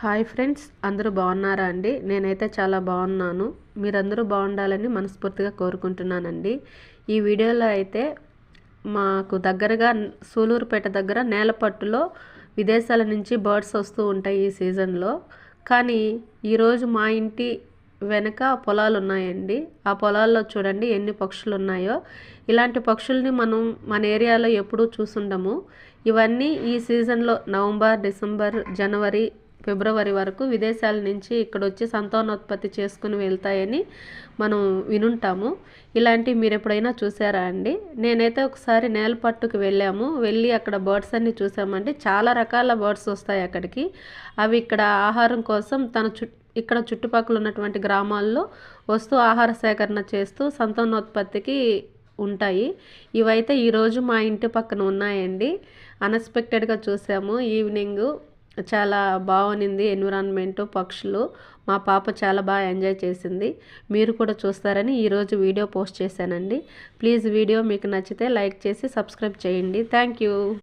Hi friends అందరూ బాగున్నారా అండి? నేనైతే చాలా బాగున్నాను. మీరందరూ బాగుండాలని మనస్ఫూర్తిగా కోరుకుంటున్నానండి. ఈ వీడియోలో అయితే మాకు దగ్గరగా సూలూరుపేట దగ్గర నేలపట్టులో విదేశాల నుంచి బర్డ్స్ వస్తూ ఉంటాయి ఈ సీజన్లో. కానీ ఈరోజు మా ఇంటి వెనక పొలాలు ఉన్నాయండి ఆ పొలాల్లో చూడండి ఎన్ని పక్షులు ఉన్నాయో ఇలాంటి పక్షుల్ని మనం మన ఏరియాలో ఎప్పుడూ చూసుండము. ఇవన్నీ ఈ సీజన్లో నవంబర్ డిసెంబర్ జనవరి ఫిబ్రవరి వరకు విదేశాల నుంచి ఇక్కడ వచ్చి సంతానోత్పత్తి చేసుకుని వెళ్తాయని మనం వినుంటాము. ఇలాంటివి మీరు ఎప్పుడైనా చూసారా అండి? నేనైతే ఒకసారి నేలపట్టుకు వెళ్ళాము. వెళ్ళి అక్కడ బర్డ్స్ అన్ని చూసామండి. చాలా రకాల బర్డ్స్ వస్తాయి అక్కడికి. అవి ఇక్కడ ఆహారం కోసం తన చుట్టూ ఇక్కడ చుట్టుపక్కల ఉన్నటువంటి గ్రామాల్లో వస్తూ ఆహార సేకరణ చేస్తూ సంతానోత్పత్తికి ఉంటాయి. ఇవైతే ఈరోజు మా ఇంటి పక్కన ఉన్నాయండి. అన్ఎక్స్పెక్టెడ్గా చూసాము. ఈవినింగ్ చాలా బాగునింది ఎన్విరాన్మెంటు పక్షులు. మా పాప చాలా బాగా ఎంజాయ్ చేసింది. మీరు కూడా చూస్తారని ఈరోజు వీడియో పోస్ట్ చేశానండి. ప్లీజ్ వీడియో మీకు నచ్చితే లైక్ చేసి సబ్స్క్రైబ్ చేయండి. Thank you.